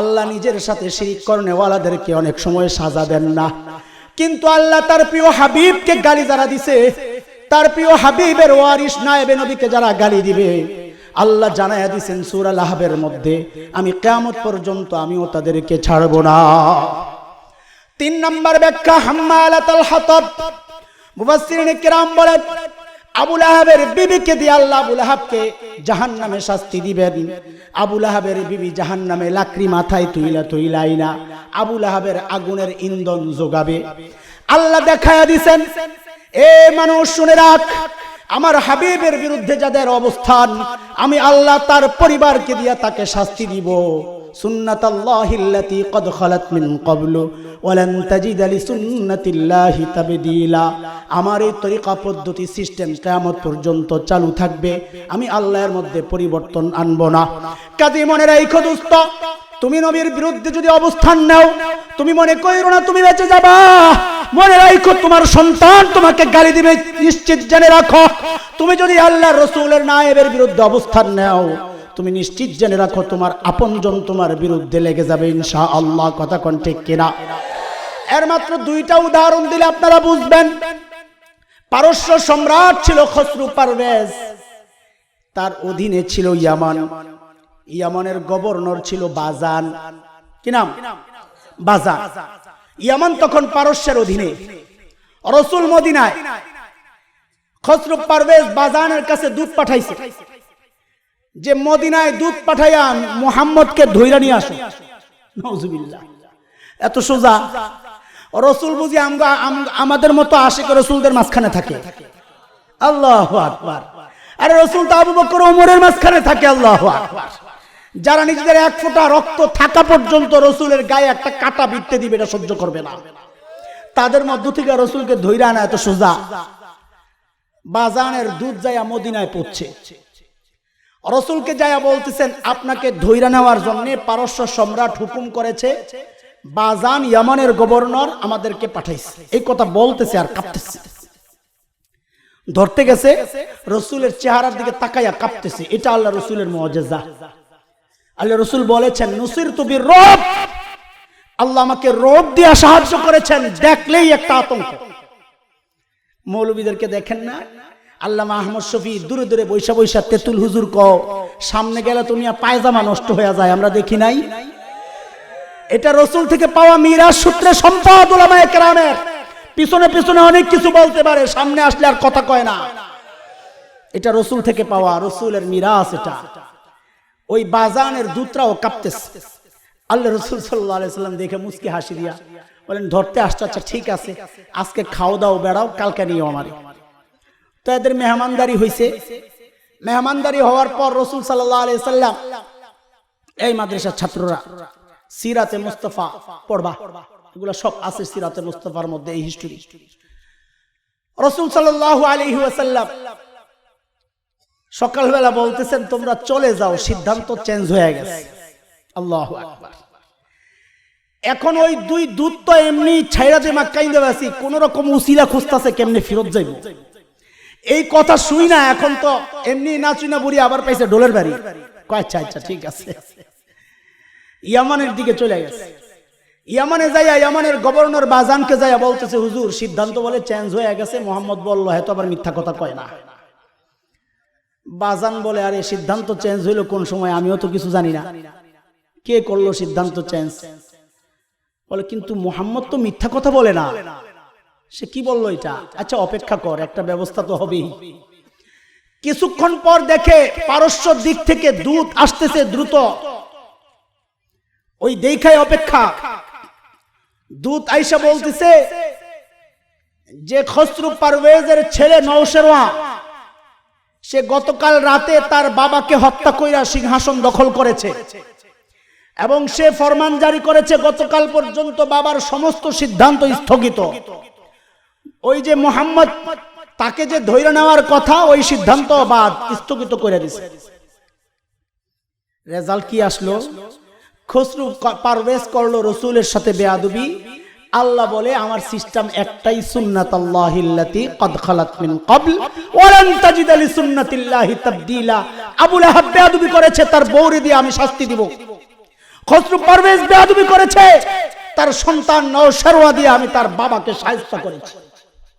আল্লাহ নিজের সাথে শিরিক করনেওয়ালাদেরকে অনেক সময় সাজা দেন না। কিন্তু আল্লাহ তার প্রিয় হাবিবকে গালি যারা দিছে, তার প্রিয় হাবিবের ওয়ারিস নায়েবে নবীকে যারা গালি দিবে, আল্লাহ জানায়া দিছেন সূরা লাহাবের মধ্যে, আমি কিয়ামত পর্যন্ত আমিও তাদেরকে ছাড়ব না। তিন নম্বর ব্যাখ্যা, হাম্মালাতাল হাতাব। মুফাসসিরিন কিরাম বলেন আবুল আহাবের বিবিকে দিয়ে আল্লাহ আবুল আহাবকে জাহান্নামে শাস্তি দিবেন। আবুল আহাবের বিবি জাহান্নামে লাকড়ি মাথায় তুইলা তুইলাই না। আবুল আহাবের আগুনের ইন্ধন যোগাবে আল্লাহ দেখায়া দিছেন, এ মানুষ, শুনে রাখ, আমার হাবিবের বিরুদ্ধে যাদের অবস্থান, আমি আল্লাহ তার পরিবারকে দিয়া তাকে শাস্তি দিব। কদ খালাত মিন ওয়ালান তাজিদ লিসুন্নাতিল্লাহি তাবদীলা। আমার এই তরিকা পদ্ধতি সিস্টেম কিয়ামত পর্যন্ত চালু থাকবে। আমি আল্লাহর মধ্যে পরিবর্তন আনব না। কাজে মনে রাখো দোস্ত, তুমি নবীর বিরুদ্ধে যদি অবস্থান নাও, তুমি মনে কইরো না তুমি বেঁচে যাবা। মনে রাখো তোমার সন্তান তোমাকে গালি দিবে, নিশ্চিত জেনে রাখো। তুমি যদি আল্লাহ রসুলের নায়েবের বিরুদ্ধে অবস্থান নাও তুমি নিশ্চিত জেনে রাখো, তোমার আপনজন তোমার বিরুদ্ধে লেগে যাবে ইনশা আল্লাহ কথা কোন ঠিক কিনা? এর মাত্র দুইটা উদাহরণ দিলে আপনারা বুঝবেন। পারস্য সম্রাট ছিল খসরু পারভেজ। তার অধীনে ছিল ইয়ামান। ইয়ামানের গভর্নর ছিল বাজান। কি নাম? বাজান। ইয়ামান তখন পারস্যের অধীনে। রসুল মদিনায়। খসরু পারভেজ বাজানের কাছে দুধ পাঠাইছে। যে মদিনায় দুধ পাঠাইয়া মোহাম্মদকে ধৈরা নিয়ে আসো। নওজুবিল্লাহ এত সোজা। রসুল বুঝি আমরা আমাদের মতো আশিক রসুলদের মাঝখানে থাকে। আল্লাহ আকবার। আরে রসুল তো আবু বকর ওমরের মাঝখানে থাকে, আল্লাহ আকবার। যারা নিজেদের এক ফোঁটা রক্ত থাকা পর্যন্ত রসুলের গায়ে একটা কাটা বিটতে দিবে, এটা সহ্য করবে না। তাদের মধ্য থেকে রসুলকে ধৈরা আনা এত সোজা। বাজানের দুধ যাইয়া মদিনায় পড়ছে রসুলকে যাইয়া বলতেছেন, আপনাকে ধৈরা নেওয়ার জন্য পারস্য সম্রাট হুকুম করেছে, বাজান ইয়ামানের গভর্নর আমাদেরকে পাঠাইছে। এই কথা বলতেছে আর কাঁপতেছে। ধরতে গেছে, রসুলের চেহারার দিকে তাকাইয়া কাঁপতেছে। এটা আল্লাহ রসুলের মজেজা আল্লাহ রসুল বলেছেন, নসির তুবির রব। আল্লাহ আমাকে রোদ দিয়া সাহায্য করেছেন, দেখলেই একটা আতঙ্ক। মৌলবীদেরকে দেখেন না আল্লামা আহমদ শফি, দূরে দূরে বৈশা বৈশা তেতুল হুজুর ক সামনে গেলে তুমি পায়জামা নষ্ট হয়ে যায়, আমরা দেখি নাই। এটা রসুল থেকে পাওয়া মিরাজ সূত্রে সম্পদ পিছনে পিছনে অনেক কিছু বলতে পারে, সামনে আসলে আর কথা কয় না। এটা রসুল থেকে পাওয়া, রসুলের মিরাজ এটা। ওই বাজানের দূতরাও কাঁপতেছে। আল্লাহ রসুল সাল্লাম দেখে মুসকি হাসি দিয়া বলেন, ধরতে আসতে আচ্ছা ঠিক আছে। আজকে খাও দাও বেড়াও, কালকে নিও আমারে। তো এদের মেহমানদারি হয়েছে মেহমানদারি হওয়ার পর রসুল সাল্লাম এই মাদ্রাসার ছাত্ররা সিরাতে মুস্তফা পড়বা। এগুলো সব আছে সিরাতে মুস্তফার মধ্যে এই হিস্টোরি রসুল সাল্লাহ আলী ওয়াসাল্লাম সকালবেলা বলতেছেন, তোমরা চলে যাও, সিদ্ধান্ত চেঞ্জ হয়ে গেছে। আল্লাহ এখন ওই দুই দূত তো এমনি ছাইরা যে মাক্কাইন দেবাসি কোন রকম উসিলা খুঁজতেছে, কেমনে ফেরত যাইব? এই কথা শুই না, এখন তো এমনি নাচুই না বুড়ি আবার পাইছে ডোলের বাড়ি। আচ্ছা আচ্ছা ঠিক আছে। ইয়ামানের দিকে চলে গেছে। ইয়ামানে যাইয়া ইয়ামানের গভর্নর বাজানকে যাইয়া বলতেছে, হুজুর, সিদ্ধান্ত বলে চেঞ্জ হয়ে গেছে, মোহাম্মদ বলল হয়তো আবার মিথ্যা কথা কয় না। বাজান বলে, আরে, সিদ্ধান্ত চেঞ্জ হইল কোন সময়? আমিও তো কিছু জানি না। কে করল সিদ্ধান্ত চেঞ্জ বলে, কিন্তু মোহাম্মদ তো মিথ্যা কথা বলে না। সে কি বলল এটা? আচ্ছা অপেক্ষা কর, একটা ব্যবস্থা তো হবেই। কিছুক্ষণ পর দেখে পারস্য দিক থেকে দুধ আসতেছে দ্রুত। ওই দেখায় অপেক্ষা। দুধ আইসা বলতেছে, যে খসরু পারভেজের ছেলে নৌশেরওয়া সে গতকাল রাতে তার বাবাকে হত্যা কইরা সিংহাসন দখল করেছে এবং সে ফরমান জারি করেছে গতকাল পর্যন্ত বাবার সমস্ত সিদ্ধান্ত স্থগিত। ওই যে মোহাম্মদ, তাকে যে ধৈর্য নেওয়ার কথা, ওই সিদ্ধান্ত বাদ স্থগিত করে দিছে। রেজাল্ট কি আসলো? খসরু পারভেজ করল রসুলের সাথে বেয়াদবি। আল্লাহ বলে, আমার সিস্টেম একটাই সুন্নাত আল্লাহিল্লাতি কদ খালাত মিন ক্বাবল। ওয়ালান তাজিদ লি সুন্নাতিল্লাহি তাবদীলা। আবু লাহাব বেয়াদবি করেছে, তার বউরে দিয়ে আমি শাস্তি দিব। খসরু পারভেজ বেয়াদবি করেছে, তার সন্তান নওশেরওয়া দিয়ে আমি তার বাবাকে সাহায্য করেছি।